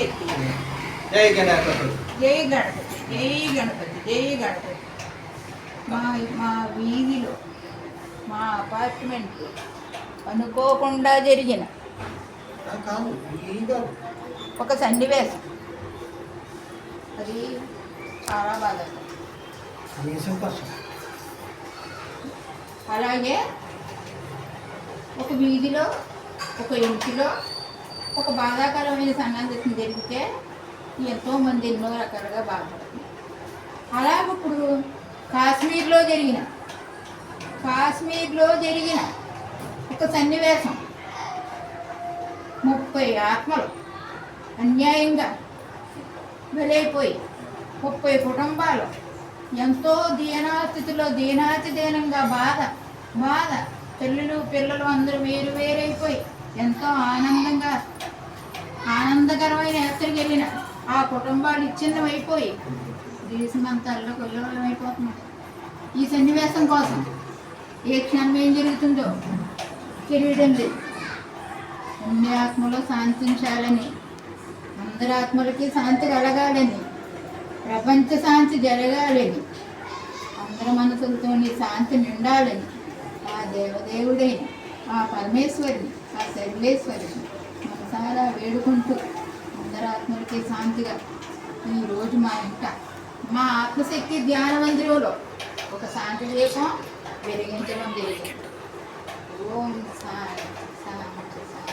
శక్తి జై గణపతి. జై గణపతి జై గణపతి జై గణపతి. మా మా వీధిలో మా అపార్ట్మెంట్లో అనుకోకుండా జరిగిన ఒక సన్నివేశం. అది చాలా కోసం అలాగే ఒక వీధిలో ఒక ఇంటిలో ఒక బాధాకరమైన సన్నివేశం జరిగితే ఎంతోమంది ఎన్నో రకాలుగా బాధపడుతుంది అలా ఇప్పుడు కాశ్మీర్లో జరిగిన కాశ్మీర్లో జరిగిన ఒక సన్నివేశం. ముప్పై ఆత్మలు అన్యాయంగా వెలైపోయి ముప్పై కుటుంబాలు ఎంతో దీనాస్థితిలో దీనాతి దీనంగా బాధ బాధ. పిల్లలు పిల్లలు అందరూ వేరు వేరైపోయి ఎంతో ఆనందంగా ఆనందకరమైన యాత్రకి వెళ్ళిన ఆ కుటుంబాలు ఇచ్చిన్నమైపోయి దేశమంతా అల్లకొల్లోలం అయిపోతున్నారు ఈ సన్నివేశం కోసం ఏ క్షణం ఏం జరుగుతుందో తెలియడం లేదు. అన్ని ఆత్మలు శాంతించాలని అందరి ఆత్మలకి శాంతి కలగాలని ప్రపంచ శాంతి జరగాలని అందరి మనసులతో శాంతి నిండాలని ఆ దేవదేవుడైన ఆ పరమేశ్వరిని ఆ సర్వేశ్వరిని మనసారా వేడుకుంటూ మనస్ఫూర్తిగా ఈరోజు మా ఇంట మా ఆత్మశక్తి ధ్యాన మందిరంలో ఒక శాంతి దేశం వెలిగించడం జరిగింది. ఓం శాంతి శాంతి